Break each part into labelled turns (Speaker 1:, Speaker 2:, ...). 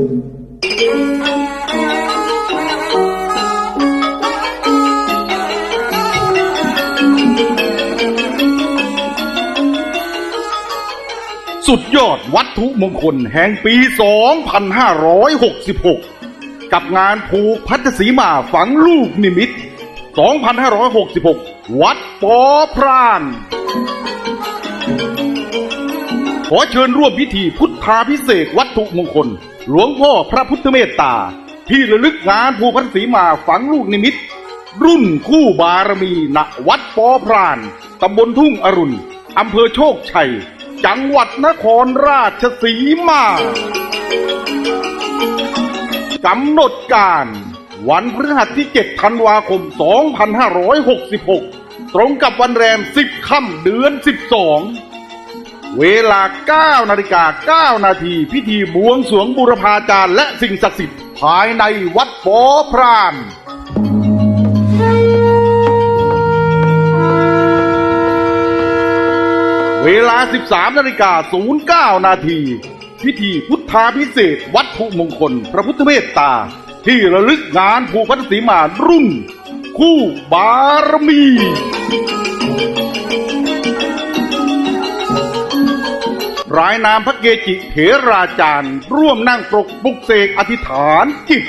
Speaker 1: สุดยอดวัตถุมงคลแห่งปี 2566 กับงานผูกพัทธสีมาฝังลูกนิมิต 2566 วัดปอพราน ขอเชิญร่วมพิธีพุทธาพิเศษวัตถุมงคล หลวงพ่อพระพุทธเมตตา ที่ระลึกงานผูพัทธสีมาฝังลูกนิมิต รุ่นคู่บารมีณวัดปอพรานตำบลทุ่งอรุณอำเภอโชคชัย จังหวัดนครราชสีมากำหนดการ วันพฤหัสที่ 7 ธันวาคม 2566 ตรงกับวันแรม 10 ค่ำเดือน 12 เวลา 9 นาฬิกา 9 นาที พิธีบวงสวงบุรพาจารย์และสิ่งศักดิ์สิทธิ์ ภายในวัดปอพรานเวลา 13 นาฬิกา 09 นาที พิธีพุทธาพิเศษ วัตถุมงคล พระพุทธเมตตา ที่ระลึกงานผูพัทธสีมารุ่น คู่บารมีายนามพระเกจิเถราจารย์ ร่วมนั่งปรกปลุกเสกอธิษฐานจิต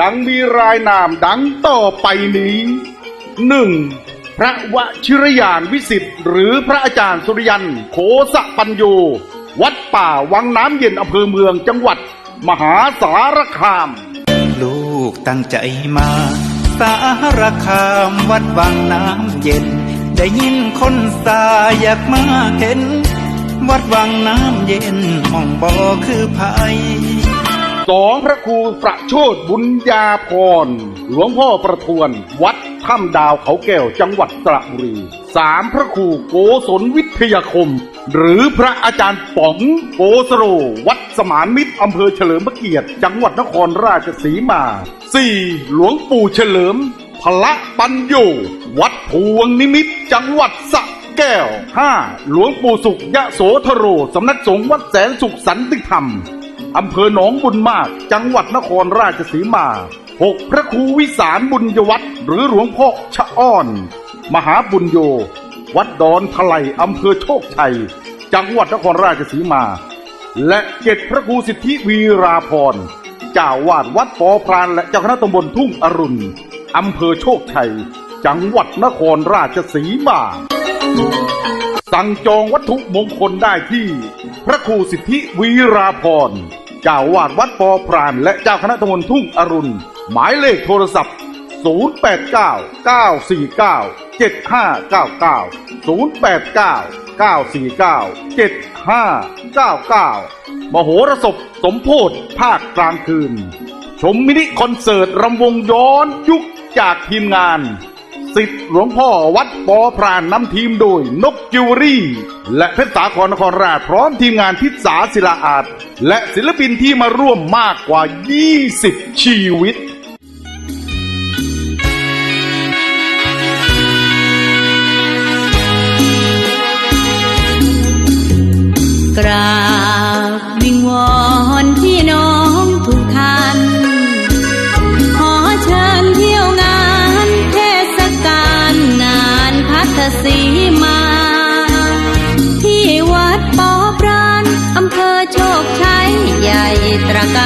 Speaker 1: ดังมีรายนามดังต่อไปนี้หนึ่งพระวชิรยานวิสิทธิ์หรือพระอาจารย์สุริยันโคสะปัญโย วัดป่าวังน้ำเย็นอำเภอเมืองจังหวัด มหาสารคาม
Speaker 2: ลูกตั้งใจมา สารคามวัดวังน้ำเย็น ได้ยินคนสาอยากมาเห็น วัดวังน้ำเย็นมองบ่อคือภัย
Speaker 1: สองพระครูประโชดบุญญาพรหลวงพ่อประทวน วัดถ้ำดาวเขาแก้วจังหวัดสระบุรีสามพระครูโกศลวิทยาคม หรือพระอาจารย์ป๋องโกสโร วัดสมานมิตรอำเภอเฉลิมพระเกียรติ จังหวัดนครราชสีมาสี่หลวงปู่เฉลิมพละปัญโยวัดพวงนิมิตจังหวัดสระ แก้วห้าหลวงปู่สุขยะโสธโร สำนักสงฆ์วัดแสนสุขสันติธรรม อำเภอหนองบุญมาก จังหวัดนครราชสีมาหกพระครูวิสารบุญยวัตรหรือหลวงพ่อชะอ้อน มหาบุญโย วัดดอนทไลอำเภอโชคชัย จังหวัดนครราชสีมา และเจ็ดพระครูสิทธิวีราพรเจ้าวาดวัดปอพรานและเจ้าคณะตำบลทุ่งอรุณ อำเภอโชคชัย จังหวัดนครราชสีมา สั่งจองวัตถุมงคลได้ที่ พระครูสิทธิวีราพรเจ้าวาดวัดปอพราน และเจ้าคณะตำบลทุ่งอรุณ หมายเลขโทรศัพท์ 0899497599 0899497599 มโหรสพสมโพธิภาคกลางคืน ชมมินิคอนเสิร์ตรำวงย้อนยุคจากทีมงาน สิทธิ์หลวงพ่อวัดปอพรานนำทีมโดยนกจิวเรี่ และเพชรสาครนครราชพร้อมทีมงานทิศสาศิลาอาดและศิลปินที่มาร่วมมากกว่า 20 ชีวิต
Speaker 3: ที่